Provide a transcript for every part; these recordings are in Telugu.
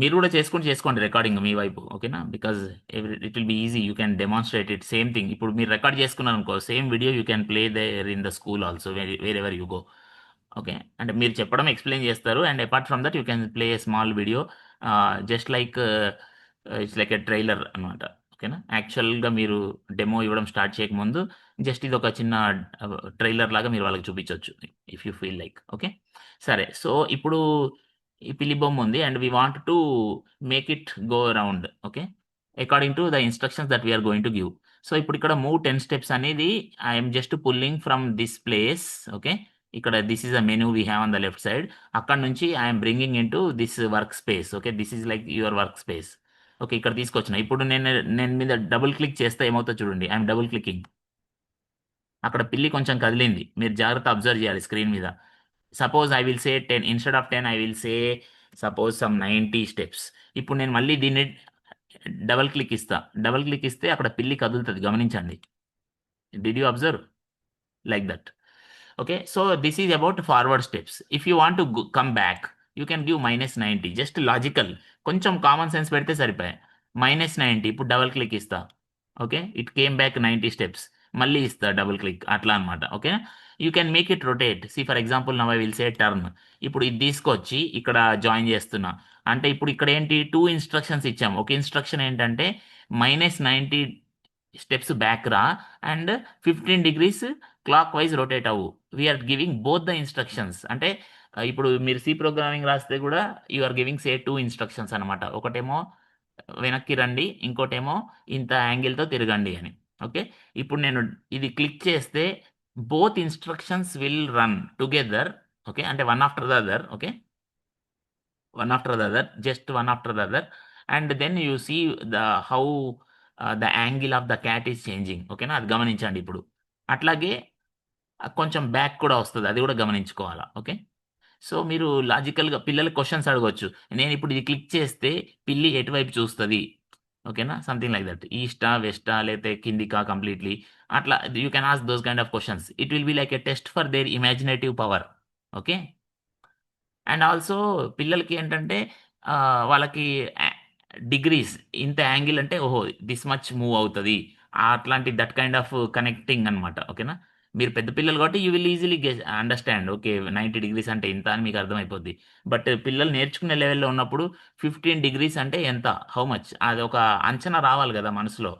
మీరు కూడా చేసుకుని చేసుకోండి రికార్డింగ్ మీ వైపు ఓకేనా? Because it will be easy you can demonstrate it same thing ఇప్పుడు మీరు రికార్డ్ చేసుకున్నారు అనుకో same video you can play there in the school also wherever you go okay అంటే మీరు చెప్పడం ఎక్స్ప్లెయిన్ చేస్తారు. And apart from that you can play a small video just like it's like a trailer అనమాట ఓకేనా? యాక్చువల్గా మీరు డెమో ఇవ్వడం స్టార్ట్ చేయకముందు జస్ట్ ఇది ఒక చిన్న uh, ట్రైలర్ లాగా మీరు వాళ్ళకి చూపించవచ్చు if you feel like okay సరే. సో ఇప్పుడు పిల్లి బొమ్మ ఉంది and we want to make it go around okay according to the instructions that we're going to give so ఇప్పుడు ఇక్కడ మూవ్ టెన్ స్టెప్స్ అనేది I'm just pulling from this place okay ఇక్కడ this is a menu we have on the left side అక్కడ నుంచి I'm bringing into this workspace okay this is like your workspace okay ఇక్కడ తీసుకొచ్చిన. ఇప్పుడు నేను నేను మీద డబుల్ క్లిక్ చేస్తే ఏమవుతుందో చూడండి. ఐఎమ్ డబుల్ క్లికింగ్ అక్కడ పిల్లి కొంచెం కదిలింది. మీరు జాగ్రత్త అబ్జర్వ్ చేయాలి స్క్రీన్ మీద. Suppose I will say ten instead of ten I will say suppose some ninety steps ఇప్పుడు నేను మళ్ళీ దీన్ని డబల్ క్లిక్ ఇస్తా. డబల్ క్లిక్ ఇస్తే అక్కడ పిల్లి కదులుతుంది. గమనించండి. Did you observe like that okay so this is about forward steps if you want to come back you can give minus ninety just logical కొంచెం కామన్ సెన్స్ పెడితే సరిపోయా. మైనస్ నైంటీ ఇప్పుడు డబల్ క్లిక్ ఇస్తా. Okay it came back ninety steps మళ్ళీ ఇస్తా డబుల్ క్లిక్ అట్లా అనమాట okay you can make it rotate see for example now I will say turn ఇప్పుడు ఇది తీసుకొచ్చి ఇక్కడ జాయిన్ చేస్తున్నా. అంటే ఇప్పుడు ఇక్కడ ఏంటి? టూ ఇన్స్ట్రక్షన్స్ ఇచ్చాం. ఒక ఇన్స్ట్రక్షన్ ఏంటంటే మైనస్ నైంటీ స్టెప్స్ బ్యాక్ రా and fifteen degrees clockwise rotate అవ్వు we're giving both the instructions అంటే ఇప్పుడు మీరు సి ప్రోగ్రామింగ్ రాస్తే కూడా you are giving say two instructions అనమాట ఒకటేమో వెనక్కి రండి ఇంకోటేమో ఇంత యాంగిల్తో తిరగండి అని. ఓకే ఇప్పుడు నేను ఇది క్లిక్ చేస్తే both instructions will run together okay అంటే one after the other okay one after the other just one after the other and then you see the how the angle of the cat is changing ఓకేనా అది గమనించండి ఇప్పుడు. అట్లాగే కొంచెం బ్యాక్ కూడా వస్తుంది అది కూడా గమనించుకోవాలా ఓకే సో మీరు లాజికల్గా పిల్లలకి క్వశ్చన్స్ అడగవచ్చు నేను ఇప్పుడు ఇది క్లిక్ చేస్తే పిల్లి ఎటువైపు చూస్తుంది? ఓకేనా? Something like that. ఈస్టా వెస్టా లేకపోతే కిందికా కంప్లీట్లీ అట్లా you can ask those kind of questions. It will be like a test for their imaginative power. Okay? And also పిల్లలకి ఏంటంటే వాళ్ళకి డిగ్రీస్ ఇంత యాంగిల్ అంటే ఓహో దిస్ మచ్ మూవ్ అవుతుంది. అట్లాంటి దట్ కైండ్ ఆఫ్ కనెక్టింగ్ అనమాట ఓకేనా? మీరు పెద్ద పిల్లలు కాబట్టి you will easily understand okay ninety degrees అంటే ఇంత అని మీకు అర్థమైపోద్ది. బట్ పిల్లలు నేర్చుకునే లెవెల్లో ఉన్నప్పుడు ఫిఫ్టీన్ డిగ్రీస్ అంటే ఎంత? హౌ మచ్ అది ఒక అంచనా రావాలి కదా మనసులో.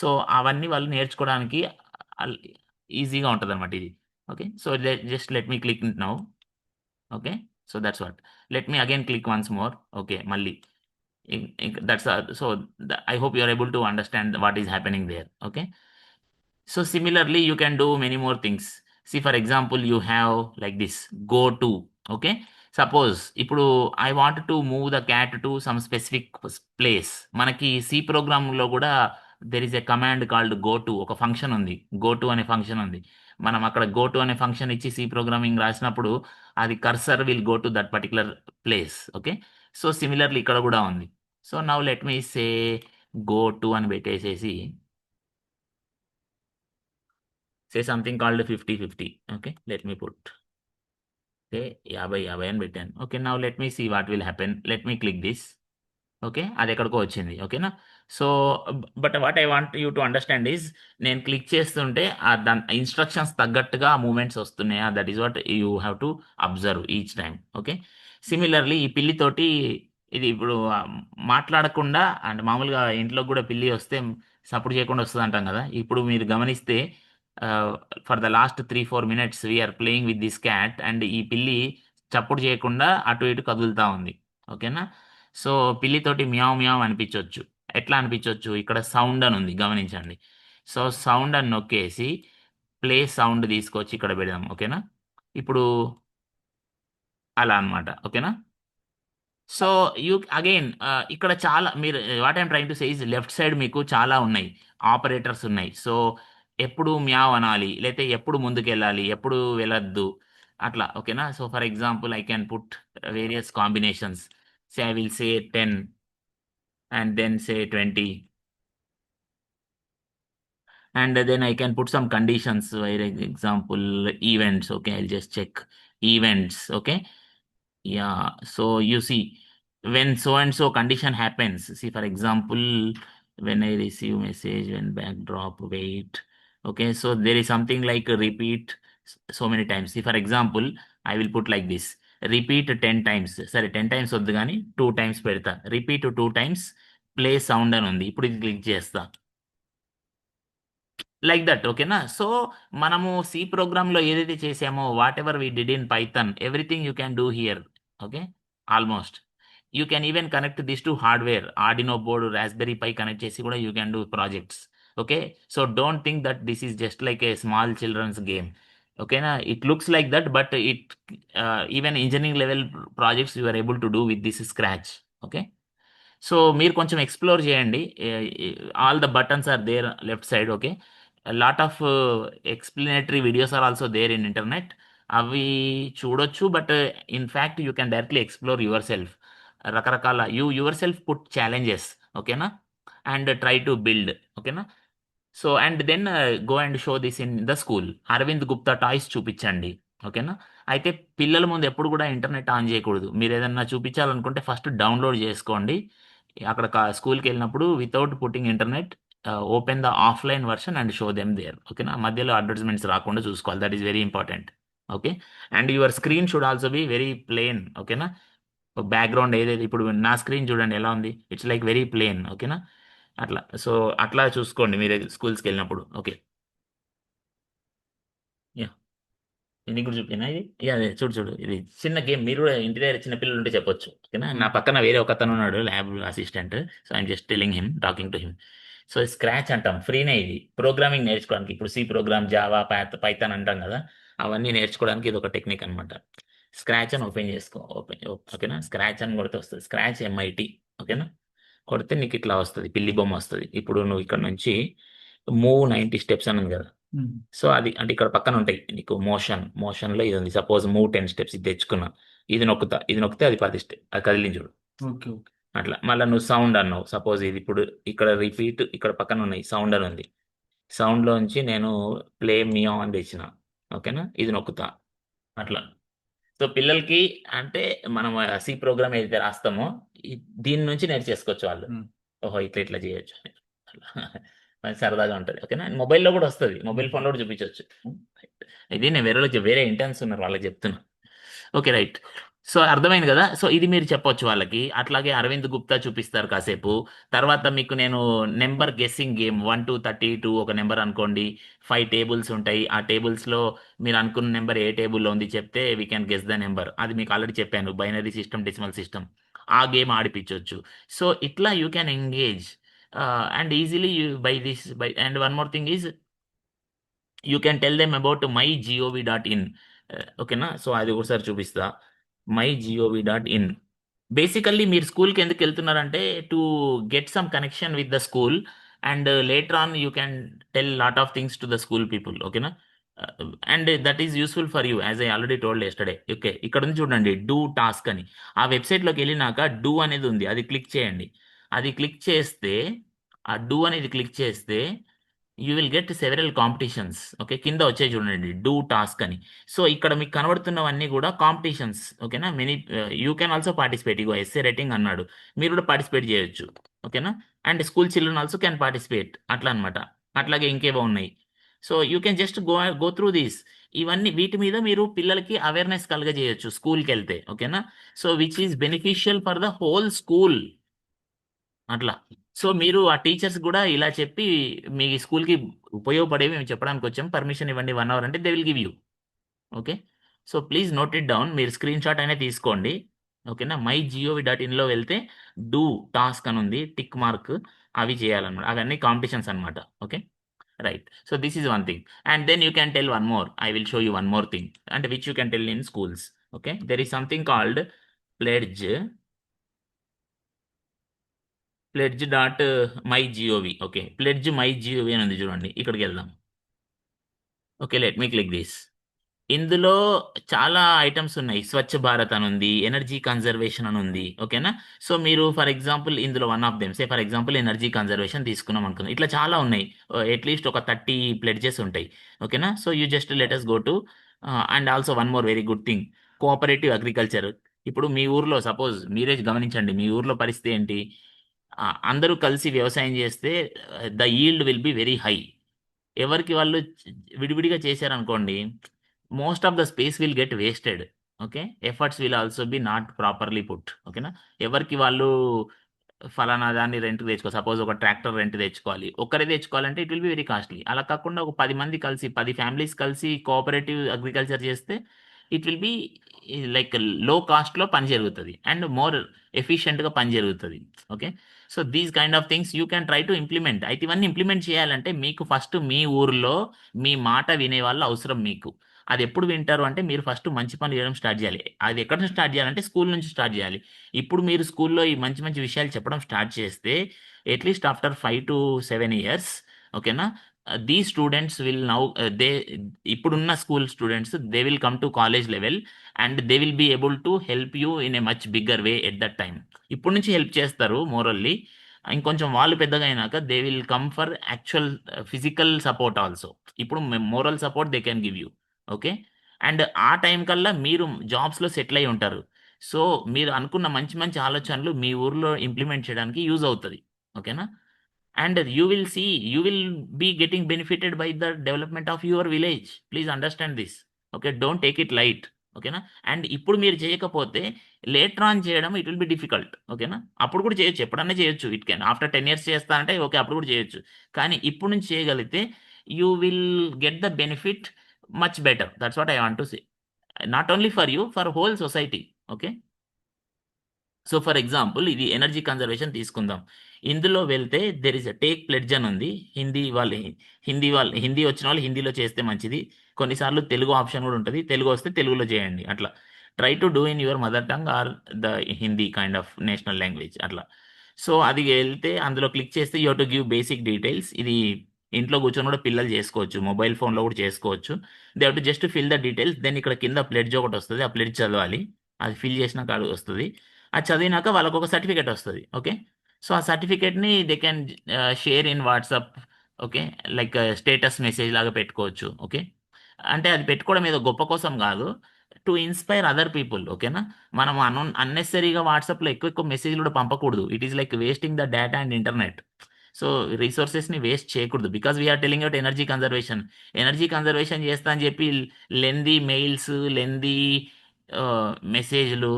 సో అవన్నీ వాళ్ళు నేర్చుకోవడానికి ఈజీగా ఉంటుంది అనమాట ఇది. Okay so just let me click now okay so that's what let me again click once more okay మళ్ళీ. That's so I hope you are able to understand what is happening there okay so similarly you can do many more things see for example you have like this go to okay suppose ఇప్పుడు I want to move the cat to some specific place మనకి సి ప్రోగ్రామ్లో కూడా there is a command called go to ఒక ఫంక్షన్ ఉంది. గో టు అనే ఫంక్షన్ ఉంది. మనం అక్కడ గో టు అనే ఫంక్షన్ ఇచ్చి సి ప్రోగ్రామింగ్ రాసినప్పుడు అది cursor will go to that particular place okay so similarly ఇక్కడ కూడా ఉంది. So now let me say go to అని పెట్టేసేసి say something called fifty fifty okay let me put okay యాభై యాభై అని పెట్టాను. ఓకే నా let me see what will happen let me click this okay అది ఎక్కడికో వచ్చింది. ఓకేనా so but what I want you to understand is నేను క్లిక్ చేస్తుంటే ఆ దాని ఇన్స్ట్రక్షన్స్ తగ్గట్టుగా మూమెంట్స్ వస్తున్నాయా? That is what you have to observe each time okay similarly ఈ పిల్లితోటి ఇది ఇప్పుడు మాట్లాడకుండా అండ్ మామూలుగా ఇంట్లో కూడా పిల్లి వస్తే సపోర్ట్ చేయకుండా వస్తుంది అంటాం కదా? ఇప్పుడు మీరు గమనిస్తే for the last three four minutes we're playing with this cat and ఈ పిల్లి చప్పుడు చేయకుండా అటు ఇటు కదులుతా ఉంది. ఓకేనా సో పిల్లితోటి మ్యావ్ మ్యావ్ అనిపించవచ్చు ఎట్లా అనిపించవచ్చు ఇక్కడ సౌండ్ అని ఉంది. గమనించండి. సో సౌండ్ అని నొక్కేసి ప్లే సౌండ్ తీసుకొచ్చి ఇక్కడ పెడదాం. ఓకేనా ఇప్పుడు అలా అన్నమాట. ఓకేనా సో యూ అగైన్ ఇక్కడ చాలా మీరు what I'm trying to say is left side మీకు చాలా ఉన్నాయి. ఆపరేటర్స్ ఉన్నాయి. సో ఎప్పుడు మ్యావ్ అనాలి లేకపోతే ఎప్పుడు ముందుకు వెళ్ళాలి ఎప్పుడు వెళ్ళొద్దు అట్లా ఓకేనా so for example I can put various combinations say I will say ten and then say twenty and then I can put some conditions for example events okay I'll just check events okay yeah so you see when so and so condition happens see for example when i receive message when backdrop wait okay so there is something like repeat so many times. See for example i will put like this. Repeat 10 times. సరే 10 టైమ్స్ వద్దు కానీ టూ టైమ్స్ పెడతా. Repeat two times play sound అని ఉంది. ఇప్పుడు ఇది క్లిక్ చేస్తా. లైక్ దట్ ఓకేనా సో మనము సి ప్రోగ్రామ్లో ఏదైతే చేసామో whatever we did in Python everything you can do here okay almost you can even connect this to hardware Arduino board Raspberry pi connect చేసి కూడా you can do projects okay so don't think that this is just like a small children's game ఓకేనా it looks like that but it even engineering level projects you are able to do with this scratch okay so మీరు కొంచెం ఎక్స్ప్లోర్ చేయండి. All the buttons are there left side okay lot of explanatory videos are also there in internet అవి చూడొచ్చు but in fact you can directly explore yourself రకరకాల you yourself put challenges ఓకేనా అండ్ ట్రై టు బిల్డ్ ఓకేనా so and then go and show this in the school Arvind Gupta toys చూపించండి. ఓకేనా? అయితే పిల్లల ముందు ఎప్పుడు కూడా ఇంటర్నెట్ ఆన్ చేయకూడదు. మీరు ఏదన్నా చూపించాలనుకుంటే ఫస్ట్ డౌన్లోడ్ చేసుకోండి. అక్కడ స్కూల్కి వెళ్ళినప్పుడు without putting internet open the offline version and show them there ఓకేనా? మధ్యలో అడ్వర్టైజ్మెంట్స్ రాకుండా చూసుకోవాలి. That is very important okay? And your screen should also be very plain ఓకేనా? బ్యాక్గ్రౌండ్ ఏదైతే ఇప్పుడు నా స్క్రీన్ చూడండి ఎలా ఉంది? ఇట్స్ లైక్ వెరీ ప్లేన్ ఓకేనా? అట్లా. సో అట్లా చూసుకోండి మీరు స్కూల్స్కి వెళ్ళినప్పుడు. ఓకే. యా. నీకు కూడా చూపినా ఇది? యా అదే చూడు చూడు. ఇది చిన్న గేమ్. మీరు కూడా ఇంటి దగ్గర చిన్న పిల్లలు ఉంటే చెప్పొచ్చు. ఓకేనా? నా పక్కన వేరే ఒక అతను ఉన్నాడు lab assistant. So I'm just telling him talking to him. So scratch అంటాం. ఫ్రీనే ఇది. ప్రోగ్రామింగ్ నేర్చుకోవడానికి. ఇప్పుడు సి ప్రోగ్రామ్ జావా పైథాన్ అంటాం కదా. అవన్నీ నేర్చుకోవడానికి ఇది ఒక టెక్నిక్ అనమాట స్క్రాచ్ అని ఓపెన్ చేసుకో. ఓపెన్ ఓకేనా? స్క్రాచ్ అని కొడితే వస్తుంది. స్క్రాచ్ ఎంఐటి ఓకేనా? కొడితే నీకు ఇట్లా వస్తుంది పిల్లి బొమ్మ వస్తుంది. ఇప్పుడు నువ్వు ఇక్కడ నుంచి మూవ్ నైంటీ స్టెప్స్ అని ఉంది కదా సో అది అంటే ఇక్కడ పక్కన ఉంటాయి. నీకు మోషన్ మోషన్లో ఇది ఉంది. సపోజ్ మూవ్ టెన్ స్టెప్స్ ఇది తెచ్చుకున్నా ఇది నొక్కుతా ఇది నొక్కితే అది పది స్టెప్ అది కదిలించుడు అట్లా. మళ్ళీ నువ్వు సౌండ్ అన్నావు. సపోజ్ ఇది ఇప్పుడు ఇక్కడ రిపీట్ ఇక్కడ పక్కన ఉన్నాయి సౌండ్ అని ఉంది. సౌండ్లోంచి నేను ప్లే మియో అని తెచ్చిన ఓకేనా? ఇది నొక్కుతా. అట్లా. సో పిల్లలకి అంటే మనం సి ప్రోగ్రామ్ ఏదైతే రాస్తామో దీని నుంచి నేర్చేసుకోవచ్చు వాళ్ళు. ఓహో ఇట్లా ఇట్లా చేయొచ్చు. అని. మంచి సరదాగా ఉంటుంది. ఓకేనా? మొబైల్లో కూడా వస్తుంది. మొబైల్ ఫోన్లో కూడా చూపించవచ్చు ఇది నేను వేరే వేరే ఇంటెన్స్ ఉన్నారు వాళ్ళకి చెప్తున్నా. Okay right. సో అర్థమైంది కదా? సో ఇది మీరు చెప్పొచ్చు వాళ్ళకి. అట్లాగే అరవింద్ గుప్తా చూపిస్తారు కాసేపు. తర్వాత మీకు నేను number guessing game one to thirty two ఒక నెంబర్ అనుకోండి. ఫైవ్ టేబుల్స్ ఉంటాయి. ఆ టేబుల్స్లో మీరు అనుకున్న నెంబర్ ఏ టేబుల్లో ఉంది చెప్తే we can guess the number అది మీకు ఆల్రెడీ చెప్పాను. బైనరీ సిస్టమ్ డెసిమల్ సిస్టమ్ ఆ గేమ్ ఆడిపించవచ్చు సో ఇట్లా you can engage. And easily you by this by and one more thing is you can tell them about my GOV dot in. ఓకేనా? సో అది ఒకసారి చూపిస్తా. My GOV dot in. Basically మీరు స్కూల్కి ఎందుకు వెళ్తున్నారంటే to get some connection with the school and later on you can tell lot of things to the school people. ఓకేనా? And that is useful for you as I already told yesterday okay ఇక్కడ నుంచి చూడండి డూ టాస్క్ అని. ఆ వెబ్సైట్లోకి వెళ్ళినాక డూ అనేది ఉంది అది క్లిక్ చేయండి. అది క్లిక్ చేస్తే ఆ డూ అనేది క్లిక్ చేస్తే you will get several competitions okay కింద వచ్చే చూడండి డూ టాస్క్ అని. సో ఇక్కడ మీకు కనబడుతున్నవన్నీ కూడా కాంపిటీషన్స్ ఓకేనా many you can also participate ego SA rating అన్నాడు. మీరు కూడా పార్టిసిపేట్ చేయొచ్చు ఓకేనా and school children also can participate అట్లా అనమాట అట్లాగే ఇంకేవో ఉన్నాయి. So you can just go go through these ఇవన్నీ వీటి మీద మీరు పిల్లలకి అవేర్నెస్ కలగజేయచ్చు స్కూల్కి వెళ్తే ఓకేనా so which is beneficial for the whole school అట్లా. సో మీరు ఆ టీచర్స్ కూడా ఇలా చెప్పి మీ స్కూల్కి ఉపయోగపడేవి మేము చెప్పడానికి వచ్చాం. పర్మిషన్ ఇవ్వండి వన్ అవర్ అంటే they will give you okay so please note it down మీరు స్క్రీన్ షాట్ అయినా తీసుకోండి. ఓకేనా మై జియోవి డాట్ ఇన్లో వెళ్తే డూ టాస్క్ అని ఉంది టిక్ మార్క్ అవి చేయాలన్నమాట. అవన్నీ కాంపిటీషన్స్ అనమాట okay right so this is one thing and then you can tell one more I will show you one more thing and which you can tell in schools okay there is something called pledge pledge dot my GOV okay pledge my GOV అని ఉంది చూడండి. ఇక్కడికి వెళ్దాం. Okay let me click this ఇందులో చాలా ఐటమ్స్ ఉన్నాయి. స్వచ్ఛ భారత్ అని ఉంది ఎనర్జీ కన్జర్వేషన్ అని ఉంది ఓకేనా సో మీరు ఫర్ ఎగ్జాంపుల్ ఇందులో one of them say for example energy conservation తీసుకున్నాం అనుకుందాం. ఇట్లా చాలా ఉన్నాయి. Uh, అట్లీస్ట్ ఒక థర్టీ ప్లెడ్జెస్ ఉంటాయి. ఓకేనా so you just let us go to and also one more very good thing cooperative agriculture ఇప్పుడు మీ ఊర్లో సపోజ్ మీరే గమనించండి మీ ఊర్లో పరిస్థితి ఏంటి? అందరూ కలిసి వ్యవసాయం చేస్తే the yield will be very high ఎవరికి వాళ్ళు విడివిడిగా చేశారనుకోండి most of the space will get wasted okay efforts will also be not properly put ఓకేనా ఎవరికి వాళ్ళు ఫలానా దాన్ని రెంట్ తెచ్చుకో సపోజ్ ఒక ట్రాక్టర్ రెంట్ తెచ్చుకోవాలి. ఒక్కరే తెచ్చుకోవాలంటే it will be very costly అలా కాకుండా ఒక పది మంది కలిసి పది ఫ్యామిలీస్ కలిసి కోఆపరేటివ్ అగ్రికల్చర్ చేస్తే ఇట్ విల్ బి లైక్లో కాస్ట్లో పని జరుగుతుంది అండ్ మోర్ ఎఫిషియెంట్గా పని జరుగుతుంది okay so these kind of things you can try to implement అయితే ఇవన్నీ ఇంప్లిమెంట్ చేయాలంటే మీకు ఫస్ట్ మీ ఊర్లో మీ మాట వినే వాళ్ళు అవసరం మీకు. అది ఎప్పుడు వింటారు అంటే మీరు ఫస్ట్ మంచి పని చేయడం స్టార్ట్ చేయాలి. అది ఎక్కడ నుంచి స్టార్ట్ చేయాలంటే స్కూల్ నుంచి స్టార్ట్ చేయాలి. ఇప్పుడు మీరు స్కూల్లో ఈ మంచి మంచి విషయాలు చెప్పడం స్టార్ట్ చేస్తే at least after five to seven years ఓకేనా the students will now they ఇప్పుడున్న school students they will come to college level and they will be able to help you in a much bigger way at that time ఇప్పుడు నుంచి హెల్ప్ చేస్తారు మోరల్లీ. ఇంకొంచెం వాళ్ళు పెద్దగా అయినాక they will come for actual physical support also. ఇప్పుడు moral support they can give you. Okay? And ఆ టైం కల్లా మీరు జాబ్స్లో సెటిల్ అయి ఉంటారు. సో మీరు అనుకున్న మంచి మంచి ఆలోచనలు మీ ఊర్లో ఇంప్లిమెంట్ చేయడానికి యూజ్ అవుతుంది. ఓకేనా? And you will see you will be getting benefited by the development of your village. Please understand this. Okay? Don't take it light. ఓకేనా? అండ్ ఇప్పుడు మీరు చేయకపోతే లేటర్ ఆన్ చేయడం ఇట్ విల్ బి డిఫికల్ట్. ఓకేనా? అప్పుడు కూడా చేయొచ్చు. ఎప్పుడన్నా చేయొచ్చు. It can. After ten years చేస్తానంటే ఓకే అప్పుడు కూడా చేయొచ్చు. కానీ ఇప్పుడు నుంచి చేయగలిగితే you will get the benefit much better that's what I want to say not only for you for whole society okay so for example ఇది ఎనర్జీ కన్జర్వేషన్ తీసుకుందాం. ఇందులో వెళ్తే there is a take pledge అని ఉంది. హిందీ వాళ్ళు హిందీ వాళ్ళు హిందీ వచ్చిన వాళ్ళు హిందీలో చేస్తే మంచిది. కొన్నిసార్లు తెలుగు ఆప్షన్ కూడా ఉంటుంది. తెలుగు వస్తే తెలుగులో చేయండి. అట్లా. Try to do in your mother tongue or the Hindi kind of national language అట్లా. సో అది వెళ్తే అందులో క్లిక్ చేస్తే you to give basic details ఇది ఇంట్లో కూర్చొని కూడా పిల్లలు చేసుకోవచ్చు మొబైల్ ఫోన్లో కూడా చేసుకోవచ్చు. They to just fill the details then ఇక్కడ కింద ప్లెడ్జ్ ఒకటి వస్తుంది ఆ ప్లెడ్జ్ చదవాలి. అది ఫిల్ చేసినాక అది వస్తుంది. అది చదివినాక వాళ్ళకు ఒక సర్టిఫికేట్ వస్తుంది ఓకే సో ఆ సర్టిఫికేట్ని they can share in WhatsApp okay like status message లాగా పెట్టుకోవచ్చు ఓకే అంటే అది పెట్టుకోవడం ఏదో గొప్ప కోసం కాదు. టు ఇన్స్పైర్ అదర్ పీపుల్ ఓకేనా మనం అన్ అన్నెసరీగా వాట్సాప్లో ఎక్కువ ఎక్కువ మెసేజ్లు కూడా పంపకూడదు. It is like wasting the data and internet so రిసోర్సెస్ని waste చేయకూడదు. Because we're telling out energy conservation. Energy conservation చేస్తా అని చెప్పి లెందీ మెయిల్స్ లెందీ మెసేజ్లు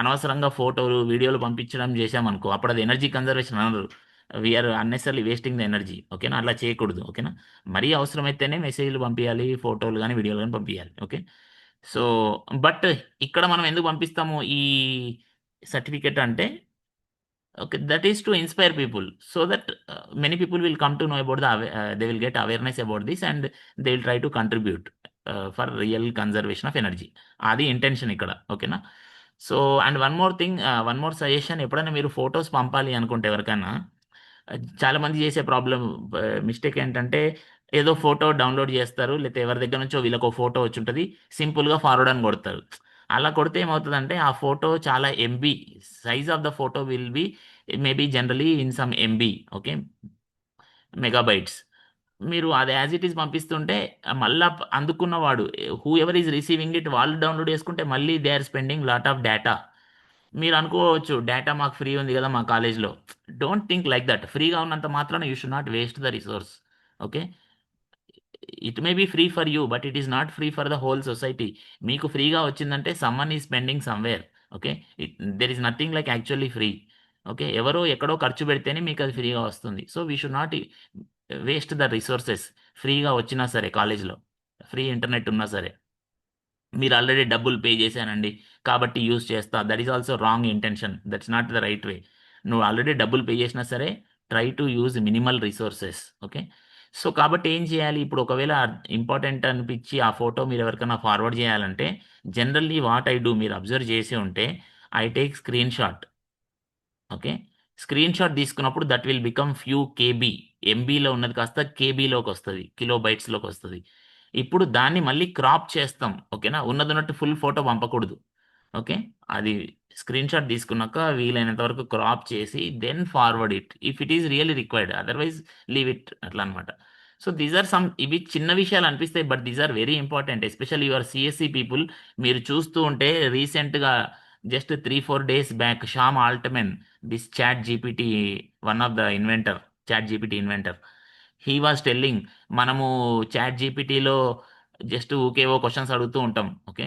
అనవసరంగా ఫోటోలు వీడియోలు పంపించడం చేశామనుకో అప్పుడు అది ఎనర్జీ కన్జర్వేషన్ అనరు. We're unnecessarily wasting the energy. ఓకేనా? అట్లా చేయకూడదు. ఓకేనా? మరీ అవసరమైతేనే మెసేజ్లు పంపించాలి ఫోటోలు కానీ వీడియోలు కానీ పంపించాలి ఓకే? సో బట్ ఇక్కడ మనం ఎందుకు పంపిస్తాము ఈ సర్టిఫికెట్ అంటే okay that is to inspire people so that many people will come to know about the they will get awareness about this and they will try to contribute for real conservation of energy అది ఇంటెన్షన్ ఇక్కడ ఓకేనా so and one more thing one more suggestion ఎప్పుడైనా మీరు ఫొటోస్ పంపాలి అనుకుంటే ఎవరికైనా చాలా మంది చేసే ప్రాబ్లం మిస్టేక్ ఏంటంటే ఏదో ఫోటో డౌన్లోడ్ చేస్తారు లేకపోతే ఎవరి దగ్గర నుంచో వీళ్ళకి ఒక ఫోటో వచ్చి ఉంటుంది సింపుల్గా ఫార్వర్డ్ అని కొడతారు. అలా కొడితే ఏమవుతుందంటే ఆ ఫోటో చాలా MB size of the photo will be maybe generally in some MB okay? Megabytes. మీరు అది యాజ్ ఇట్ ఈస్ పంపిస్తుంటే మళ్ళా అందుకున్నవాడు whoever is receiving it వాళ్ళు డౌన్లోడ్ చేసుకుంటే మళ్ళీ they are spending lot of data. మీరు అనుకోవచ్చు డేటా మాకు ఫ్రీ ఉంది కదా మా కాలేజ్లో. Don't think like that. ఫ్రీగా ఉన్నంత మాత్రాన you should not waste the resource okay? It may be free for you but it is not free for the whole society మీకు ఫ్రీగా వచ్చిందంటే సమ్మన్ ఈ spending somewhere okay it there is nothing like actually free okay ఎవరో ఎక్కడో ఖర్చు పెడితేనే మీకు అది ఫ్రీగా వస్తుంది. So we should not waste the resources ఫ్రీగా వచ్చినా సరే కాలేజ్లో ఫ్రీ ఇంటర్నెట్ ఉన్నా సరే. మీరు ఆల్రెడీ డబ్బులు పే చేశానండి కాబట్టి యూజ్ చేస్తా. That is also wrong intention that's not the right way నువ్వు ఆల్రెడీ డబ్బులు పే చేసినా సరే try to use minimal resources okay so కాబట్టి ఏం చేయాలి? ఇప్పుడు ఒకవేళ ఇంపార్టెంట్ అనిపించి ఆ ఫోటో మీరు ఎవరికైనా ఫార్వర్డ్ చేయాలంటే జనరల్లీ వాట్ ఐ డూ మీరు అబ్జర్వ్ చేసి ఉంటే I take screen shot. Okay? Screen shot తీసుకున్నప్పుడు that will become few KB. ఎంబీలో ఉన్నది కాస్త కేబీలోకి వస్తుంది కిలో బైట్స్లోకి వస్తుంది. ఇప్పుడు దాన్ని మళ్ళీ క్రాప్ చేస్తాం ఓకేనా? ఉన్నది ఉన్నట్టు ఫుల్ ఫోటో పంపకూడదు. ఓకే? అది స్క్రీన్ షాట్ తీసుకున్నాక వీలైనంత వరకు క్రాప్ చేసి then forward it if it is really required otherwise leave it అట్లా అనమాట సో దీస్ ఆర్ సమ్ ఇవి చిన్న విషయాలు అనిపిస్తాయి but these are very important especial your CSC people మీరు చూస్తూ ఉంటే రీసెంట్గా just three four days back Sam Altman this chat GPT one of the inventor chat GPT inventor he was telling మనము చాట్ జీపీటీలో జస్ట్ ఊకేవో క్వశ్చన్స్ అడుగుతూ ఉంటాం ఓకే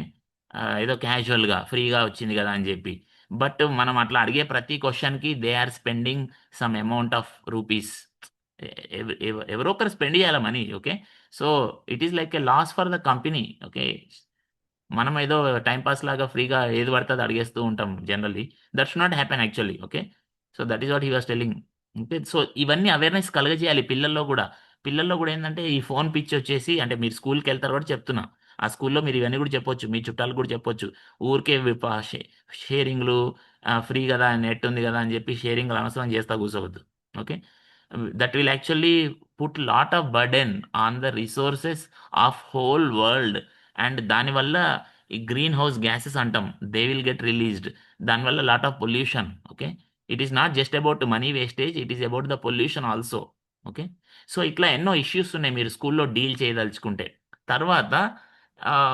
ఏదో క్యాజువల్గా ఫ్రీగా వచ్చింది కదా అని చెప్పి. బట్ మనం అట్లా అడిగే ప్రతి క్వశ్చన్కి they are spending some amount of rupees. ఎవరో ఒకరు స్పెండ్ చేయాలి money okay? So it is like a loss for the company okay? మనం ఏదో టైం పాస్ లాగా ఫ్రీగా ఏది పడితే అది అడిగేస్తూ ఉంటాం generally. That should not happen actually okay? So that is what he was telling okay? So ఇవన్నీ అవేర్నెస్ కలగజేయాలి పిల్లల్లో కూడా. పిల్లల్లో కూడా ఏంటంటే ఈ ఫోన్ పిచ్ వచ్చేసి అంటే మీరు స్కూల్కి వెళ్తారు కూడా చెప్తున్నా. ఆ స్కూల్లో మీరు ఇవన్నీ కూడా చెప్పొచ్చు మీ చుట్టాలు కూడా చెప్పొచ్చు. ఊరికే షేరింగ్లు ఫ్రీ కదా నెట్ ఉంది కదా అని చెప్పి షేరింగ్ అనవసరం చేస్తా కూర్చోవద్దు. Okay? That will actually put lot of burden on the resources of whole world. And దానివల్ల ఈ గ్రీన్ హౌస్ గ్యాసెస్ అంటాం. They will get released. దానివల్ల lot of pollution. Okay? It is not just about money wastage it is about the pollution also. Okay? So ఇట్లా ఎన్నో ఇష్యూస్ ఉన్నాయి మీరు స్కూల్లో డీల్ చేయదలుచుకుంటే. తర్వాత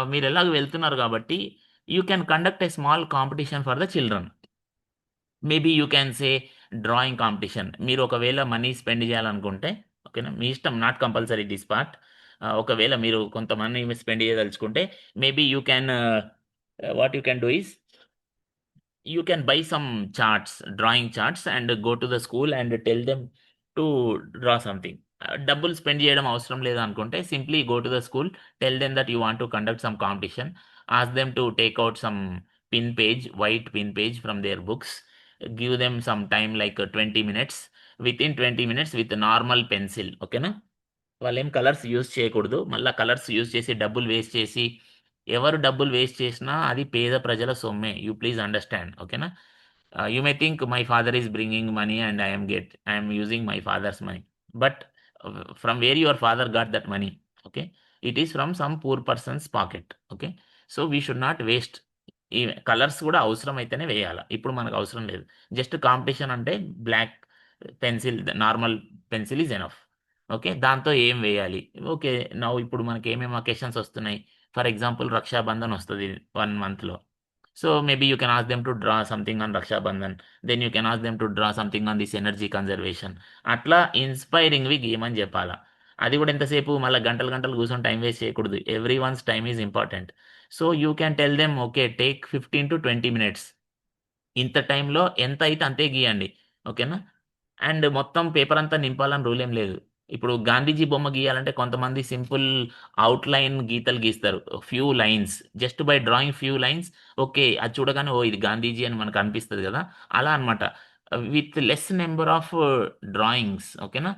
మీరు ఎలాగ వెళ్తున్నారు కాబట్టి you can conduct a small competition for the children maybe you can say drawing competition మీరు ఒకవేళ మనీ స్పెండ్ చేయాలనుకుంటే ఓకేనా? మీ ఇష్టం నాట్ కంపల్సరీ దిస్ పార్ట్ ఒకవేళ మీరు కొంత money spend చేయదలుచుకుంటే maybe you can what you can do is you can buy some charts drawing charts and go to the school and tell them to draw something డబ్బులు స్పెండ్ చేయడం అవసరం లేదు అనుకుంటే simply go to the school tell them that you want to conduct some competition ask them to take out some pin page white pin page from their books give them some time like twenty minutes within twenty minutes with normal pencil ఓకేనా వాళ్ళు ఏం కలర్స్ యూజ్ చేయకూడదు. మళ్ళీ కలర్స్ యూజ్ చేసి డబ్బులు వేస్ట్ చేసి ఎవరు డబ్బులు వేస్ట్ చేసినా అది పేద ప్రజల సొమ్మే. యూ ప్లీజ్ అండర్స్టాండ్ ఓకేనా you may think my father money and money and get get am using my father's money but from where your father got that money okay it is from some poor persons pocket okay so we should not waste ఈ కలర్స్ కూడా అవసరం అయితేనే వేయాలి? ఇప్పుడు మనకు అవసరం లేదు. జస్ట్ కాంపిటీషన్ అంటే black pencil normal pencil is enough okay దాంతో ఏం వేయాలి? ఓకే నా ఇప్పుడు మనకి ఏమేమి అకేషన్స్ వస్తున్నాయి? ఫర్ ఎగ్జాంపుల్ రక్షాబంధన్ వస్తుంది వన్ మంత్లో so maybe you can ask them to draw something on Raksha Bandhan then you can ask them to draw something on this energy conservation అట్లా ఇన్స్పైరింగ్వి గేమని చెప్పాలా అది కూడా ఎంతసేపు మళ్ళీ గంటలు గంటలు కూర్చొని టైం వేస్ట్ చేయకూడదు everyone's time is important so you can tell them okay take fifteen to twenty minutes ఇంత టైంలో ఎంత అయితే అంతే గీయండి. ఓకేనా అండ్ మొత్తం పేపర్ అంతా నింపాలని రూల్ ఏం లేదు. ఇప్పుడు గాంధీజీ బొమ్మ గీయాలంటే కొంతమంది సింపుల్ అవుట్ లైన్ గీతలు గీస్తారు. Few lines just by drawing few lines okay అది చూడగానే ఓ ఇది గాంధీజీ అని మనకు అనిపిస్తుంది కదా. అలా అనమాట with less number of drawings ఓకేనా?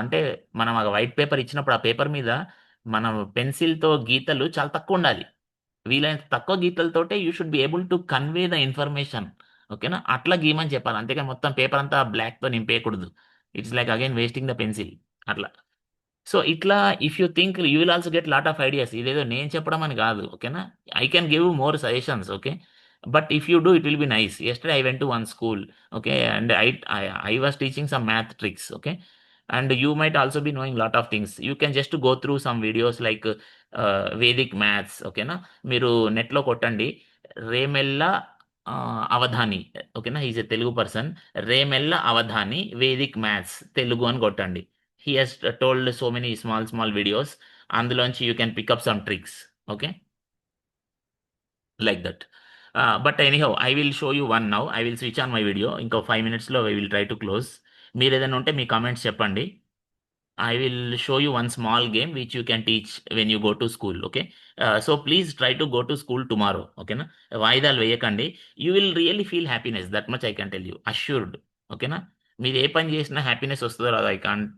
అంటే మనం ఆ వైట్ పేపర్ ఇచ్చినప్పుడు ఆ పేపర్ మీద మనం పెన్సిల్తో గీతలు చాలా తక్కువ ఉండాలి. వీలైనంత తక్కువ గీతలతోటే you should be able to convey the information ఓకేనా? అట్లా గీయమని చెప్పాలి. అంతేకాని మొత్తం పేపర్ అంతా బ్లాక్తో నింపేయకూడదు. It's like again wasting the pencil అట్లా. సో ఇట్లా if you think you will also get lot of ideas ఇదేదో నేను చెప్పడం అని కాదు ఓకేనా? I can give more suggestions okay? But if you do it will be nice yesterday I went to one school okay? And I I was teaching some math tricks okay? And you might also be knowing lot of things you can just go through some videos like Vedic maths ఓకేనా? మీరు నెట్లో కొట్టండి. రేమెల్లా అవధాని ఓకేనా? Is a Telugu person Remella Avadhani Vedic maths Telugu అని కొట్టండి. He he's told so many small small videos అందులోంచి you can pick up some tricks okay like that but anyhow I will show you one now I will switch on my video ఇంకో ఫైవ్ మినిట్స్లో I will try to close మీరు ఏదైనా ఉంటే మీ కామెంట్స్ చెప్పండి. I will show you one small game which you can teach when you go to school okay so please try to go to school tomorrow ఓకేనా వాయిదాలు వేయకండి. You will really feel happiness that much I can tell you assured ఓకేనా మీరు ఏ పని చేసినా హ్యాపీనెస్ వస్తుందో రాదు I can't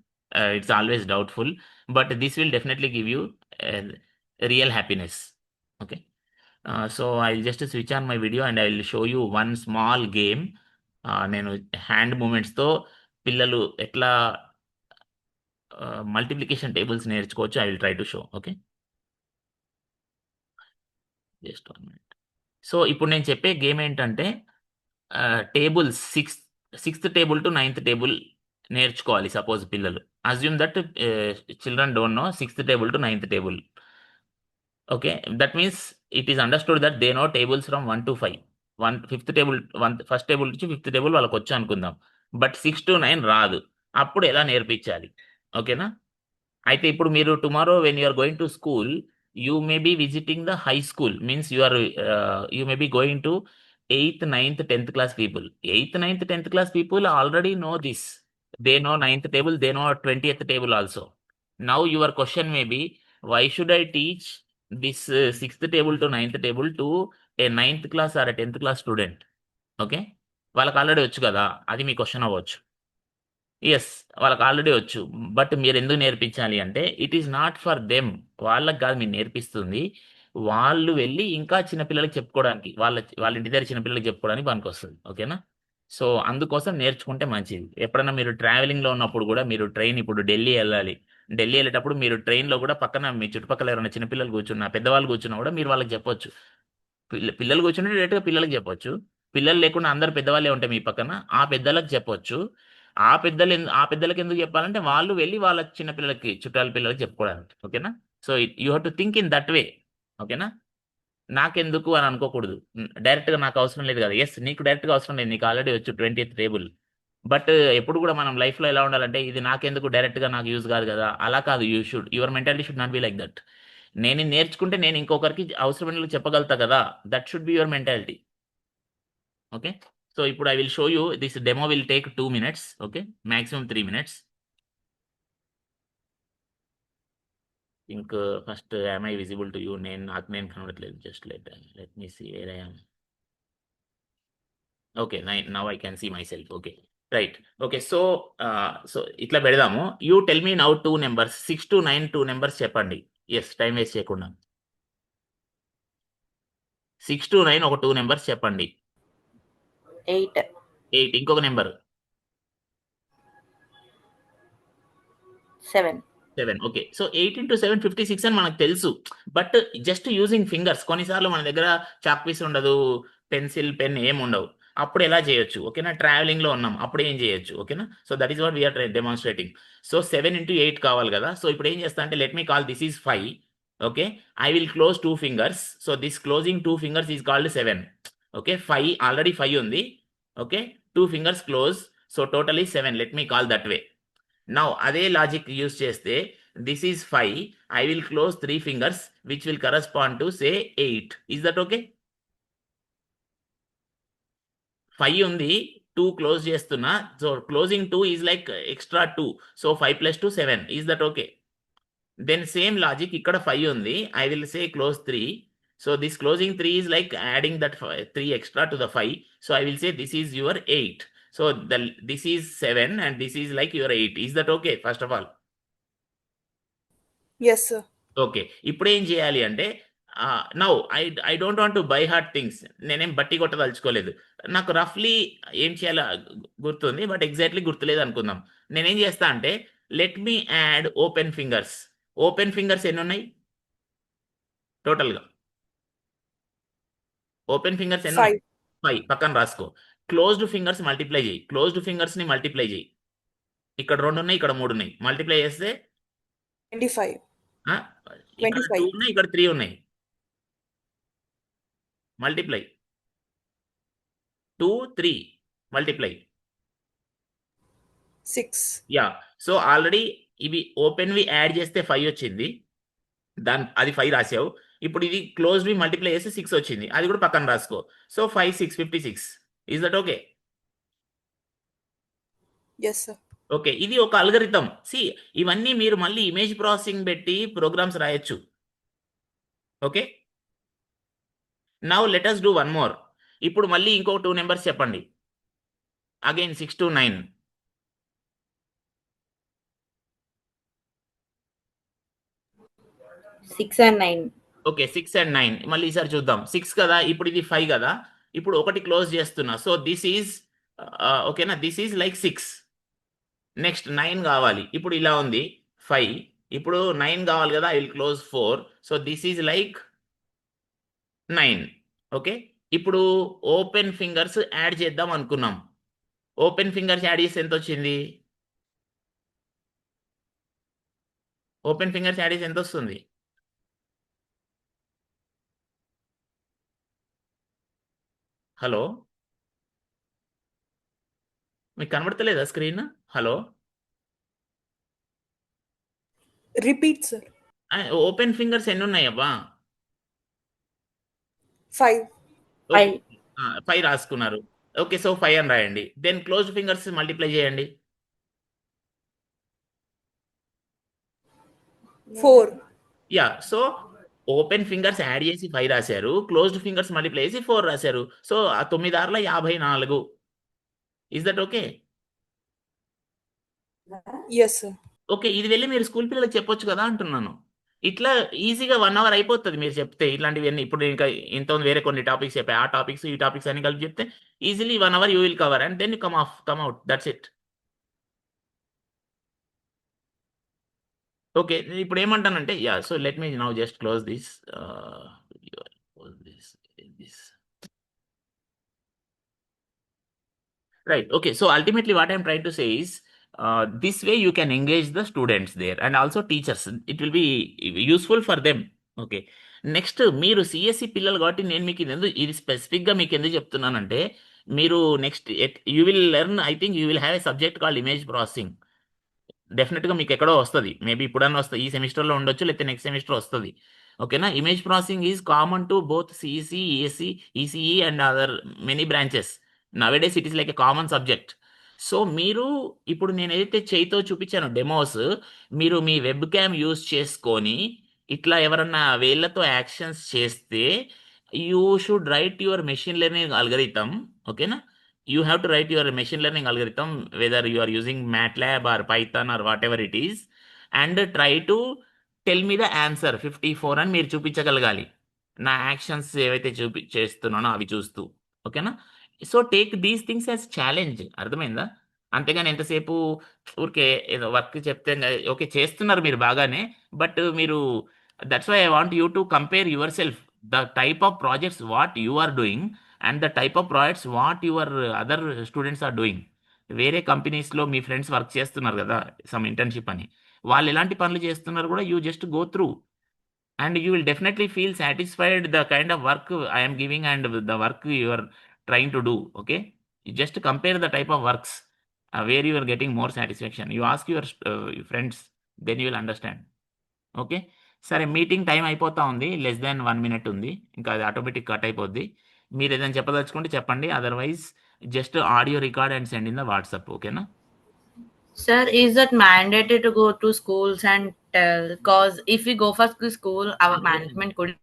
it's always doubtful but this will definitely give you real happiness okay so I will just switch on my video and I will show you one small game నేను హ్యాండ్ మూమెంట్స్తో పిల్లలు ఎట్లా మల్టిప్లికేషన్ టేబుల్స్ నేర్చుకోవచ్చు I will try to show okay just one minute so ఇప్పుడు నేను చెప్పే గేమ్ ఏంటంటే tables sixth sixth table to ninth table నేర్చుకోవాలి సపోజ్ పిల్లలు. Assume that children don't know sixth table to ninth table okay that means it is understood that they know tables from one to five one fifth table one first table నుంచి ఫిఫ్త్ టేబుల్ వాళ్ళకి వచ్చు అనుకుందాం. బట్ సిక్స్ టు నైన్ రాదు. అప్పుడు ఎలా నేర్పించాలి? ఓకేనా అయితే ఇప్పుడు మీరు tomorrow when you are going to school you may be visiting the high school means you are you may be going to eighth ninth tenth class people eighth ninth tenth class people already know this they know ninth table they know twentieth table also now your question may be why should I teach this sixth table to ninth table to a ninth class or tenth class student okay వాళ్ళకి ఆల్రెడీ వచ్చు కదా? అది మీ క్వశ్చన్ అవ్వచ్చు. ఎస్ వాళ్ళకి ఆల్రెడీ వచ్చు. బట్ మీరు ఎందుకు నేర్పించాలి అంటే it is not for them వాళ్ళకి కాదు మీరు నేర్పిస్తుంది. వాళ్ళు వెళ్ళి ఇంకా చిన్నపిల్లలకి చెప్పుకోవడానికి వాళ్ళ వాళ్ళ ఇంటి దగ్గర చిన్నపిల్లలకి చెప్పుకోవడానికి పనికి వస్తుంది ఓకేనా సో అందుకోసం నేర్చుకుంటే మంచిది. ఎప్పుడైనా మీరు ట్రావెలింగ్లో ఉన్నప్పుడు కూడా మీరు ట్రైన్ ఇప్పుడు ఢిల్లీ వెళ్ళాలి. ఢిల్లీ వెళ్ళేటప్పుడు మీరు ట్రైన్లో కూడా పక్కన మీ చుట్టుపక్కల ఎవరైనా చిన్నపిల్లలు కూర్చున్నా పెద్దవాళ్ళు కూర్చున్నా కూడా మీరు వాళ్ళకి చెప్పొచ్చు. పిల్ల పిల్లలు కూర్చుంటే డైరెక్ట్గా పిల్లలకి చెప్పొచ్చు. పిల్లలు లేకుండా అందరు పెద్దవాళ్ళే ఉంటాయి మీ పక్కన ఆ పెద్దలకు చెప్పొచ్చు. ఆ పెద్దలు ఆ పెద్దలకి ఎందుకు చెప్పాలంటే వాళ్ళు వెళ్ళి వాళ్ళ చిన్న పిల్లలకి చుట్టాల పిల్లలకి చెప్పుకోవడానికి. ఓకేనా? So you have to think in that way. ఓకేనా? నాకెందుకు అని అనుకోకూడదు. డైరెక్ట్గా నాకు అవసరం లేదు కదా. ఎస్ నీకు డైరెక్ట్గా అవసరం లేదు. నీకు ఆల్రెడీ వచ్చు ట్వంటీ టేబుల్. బట్ ఎప్పుడు కూడా మనం లైఫ్లో ఎలా ఉండాలంటే ఇది నాకెందుకు డైరెక్ట్గా నాకు యూజ్ కాదు కదా. అలా కాదు. You should your mentality should not be like that. నేను నేర్చుకుంటే నేను ఇంకొకరికి అవసరమైన చెప్పగలుగుతా కదా. That should be your mentality. Okay? So ఇప్పుడు I will show you this demo will take two minutes. Okay? Maximum three minutes. Ink first I visible to you నేను నాకు నేను కనబడట్లేదు just let let me see where I'm okay now I can see myself okay right okay so so ఇట్లా పెడదాము. You tell me now two numbers six to nine two numbers చెప్పండి. ఎస్ టైం వేస్ట్ చేయకుండా. సిక్స్ టు నైన్ ఒక టూ నెంబర్స్ చెప్పండి. ఎయిట్ ఎయిట్ ఇంకొక number seven seven okay so eight into seven fifty six అని మనకు తెలుసు. బట్ జస్ట్ యూజింగ్ ఫింగర్స్ కొన్నిసార్లు మన దగ్గర చాక్ పీస్ ఉండదు పెన్సిల్ పెన్ ఏం ఉండవు. అప్పుడు ఎలా చేయొచ్చు? ఓకేనా ట్రావెలింగ్లో ఉన్నాం. అప్పుడు ఏం చేయొచ్చు? ఓకేనా so that is what we are demonstrating so seven into eight కావాలి కదా? సో ఇప్పుడు ఏం చేస్తా అంటే let me call this is five okay I will close two fingers so this closing two fingers is called seven okay five already five ఉంది. Okay two fingers close so totally seven let me call that way now అదే లాజిక్ యూస్ చేస్తే this is five I will close three fingers which will correspond to say eight is that okay five ఉంది టూ క్లోజ్ చేస్తున్నా so closing two is like extra two so five plus two seven is that okay then same logic ఇక్కడ ఫైవ్ ఉంది I will say close three so this closing three is like adding that three extra to the five so I will say this is your eight so the this is seven and this is like your eight is that okay first of all yes sir okay ఇప్పుడు ఏం చేయాలి అంటే now I I don't want to by heart things నేనేం బట్టి కొట్టదలుచుకోలేదు. నాకు రఫ్లీ ఏం చేయాలో గుర్తుంది బట్ ఎగ్జాక్ట్లీ గుర్తులేదు అనుకుందాం. నేనేం చేస్తా అంటే let me add open fingers open fingers ఎన్ని ఉన్నాయి టోటల్గా ఓపెన్ ఫింగర్స్ ఎన్ని ఫైవ్ పక్కన రాసుకో. క్లోజ్డ్ ఫింగర్స్ మల్టిప్లై చేయి. క్లోజ్డ్ ఫింగర్స్ని మల్టిప్లై చేయి. ఇక్కడ రెండు ఉన్నాయి ఇక్కడ మూడు ఉన్నాయి. మల్టిప్లై చేస్తే ట్వంటీ ఫైవ్. ఆ, ఇక్కడ 25. two ఉన్నాయి ఇక్కడ త్రీ ఉన్నాయి. Multiply. Two three multiply. Six yeah so already ఇవి ఓపెన్వి యాడ్ చేస్తే ఫైవ్ వచ్చింది. దాని అది ఫైవ్ రాసావు. ఇప్పుడు ఇది క్లోజ్వి మల్టిప్లై చేస్తే సిక్స్ వచ్చింది. అది కూడా పక్కన రాసుకో. So five six fifty six is that okay yes sir okay ఇది ఒక అల్గరిథం. సి ఇవన్నీ మీరు మళ్ళీ ఇమేజ్ ప్రాసెసింగ్ పెట్టి ప్రోగ్రామ్స్ రాయొచ్చు. Okay now let us do one more ఇప్పుడు మళ్ళీ ఇంకో టూ నెంబర్స్ చెప్పండి. Again six to nine six and nine okay six and nine మళ్ళీ ఈసారి చూద్దాం. సిక్స్ కదా? ఇప్పుడు ఇది ఫైవ్ కదా? ఇప్పుడు ఒకటి క్లోజ్ చేస్తున్నా. సో దిస్ ఈజ్ ఓకేనా this is like six next nine కావాలి. ఇప్పుడు ఇలా ఉంది. ఫైవ్ ఇప్పుడు నైన్ కావాలి కదా? I will close four so this is like nine okay ఇప్పుడు ఓపెన్ ఫింగర్స్ యాడ్ చేద్దాం అనుకున్నాం. ఓపెన్ ఫింగర్స్ యాడ్ చేస్తే ఎంత వచ్చింది? ఓపెన్ ఫింగర్స్ యాడ్ చేసి ఎంత వస్తుంది? హలో మీకు కనబడతలేదా screen hello Repeat, sir. Open fingers ఎన్ని ఉన్నాయబ్బా. Five. ఫైవ్ రాసుకున్నారు ఓకే సో ఫైవ్ అని రాయండి దెన్ క్లోజ్డ్ ఫింగర్స్ మల్టిప్లై చేయండి Four. Yeah so open fingers add చేసి ఫైవ్ రాశారు క్లోజ్డ్ ఫింగర్స్ మల్టిప్లై చేసి ఫోర్ రాశారు. సో ఆ తొమ్మిది ఆరుల యాభై నాలుగు. Is that okay. ఓకే ఇది వెళ్ళి మీరు స్కూల్ పిల్లలకి చెప్పొచ్చు కదా అంటున్నాను. ఇట్లా ఈజీగా వన్ అవర్ అయిపోతుంది మీరు చెప్తే ఇట్లాంటివి అన్ని ఇప్పుడు ఇంకా ఇంత వేరే కొన్ని టాపిక్స్ చెప్పాయి ఆ టాపిక్స్ ఈ టాపిక్స్ అన్ని కలిపి చెప్తే easily one hour you will cover and then you come off come out. That's it okay. ఇప్పుడు ఏమంటానంటే yeah so let me now just close this right this this. Ultimately what I'm ultimately what i'm trying to say is uh, this way you can engage the students there and also teachers it will okay. Next మీరు సిఎస్సి పిల్లలు కాబట్టి నేను మీకు ఇది ఎందుకు ఇది స్పెసిఫిక్గా మీకు ఎందుకు చెప్తున్నానంటే మీరు next you will learn I think you will have a subject called image processing. డెఫినెట్గా మీకు ఎక్కడో వస్తుంది. మేబీ ఇప్పుడన్నా వస్తుంది ఈ సెమిస్టర్లో ఉండొచ్చు లేకపోతే నెక్స్ట్ సెమిస్టర్ వస్తుంది. ఓకేనా image processing is common to both CEC AC ECE and other many branches nowadays it is like a common subject so మీరు ఇప్పుడు నేను ఏదైతే చేయితో చూపించాను డెమోస్ మీరు మీ వెబ్ క్యామ్ యూస్ చేసుకొని ఇట్లా ఎవరన్నా వేళ్ళతో యాక్షన్స్ చేస్తే you should write your machine learning algorithm ఓకేనా you have to write your machine learning algorithm whether you are using MATLAB or Python or whatever it is and try to tell me the answer fifty four అని మీరు చూపించగలగాలి. నా యాక్షన్స్ ఏవైతే చూపి చేస్తున్నానో అవి చూస్తూ. ఓకేనా so take these things as challenge అర్థమైందా? అంతేగాని ఎంతసేపు ఊరికే ఏదో వర్క్ చెప్తే ఓకే చేస్తున్నారు మీరు బాగానే బట్ మీరు that's why I want you to compare yourself the type of projects what you are doing and the type of projects what your other students are doing వేరే కంపెనీస్లో మీ ఫ్రెండ్స్ వర్క్ చేస్తున్నారు కదా సమ్ ఇంటర్న్షిప్ అని. వాళ్ళు ఎలాంటి పనులు చేస్తున్నారు కూడా you just go through and you will definitely feel satisfied the kind of work I'm giving and the work your are to do okay you just compare the type of works where uh, where you are getting more satisfaction. You ask your uh, friends okay సరే మీటింగ్ టైం అయిపోతా ఉంది లెస్ దాన్ వన్ మినిట్ ఉంది. ఇంకా అది ఆటోమేటిక్ కట్ అయిపోద్ది. మీరు ఏదైనా చెప్పదలుచుకుంటే చెప్పండి otherwise just audio record and send in the WhatsApp ఓకేనా Sir, is that mandated to go to schools and tell? Because if we go for school, our management could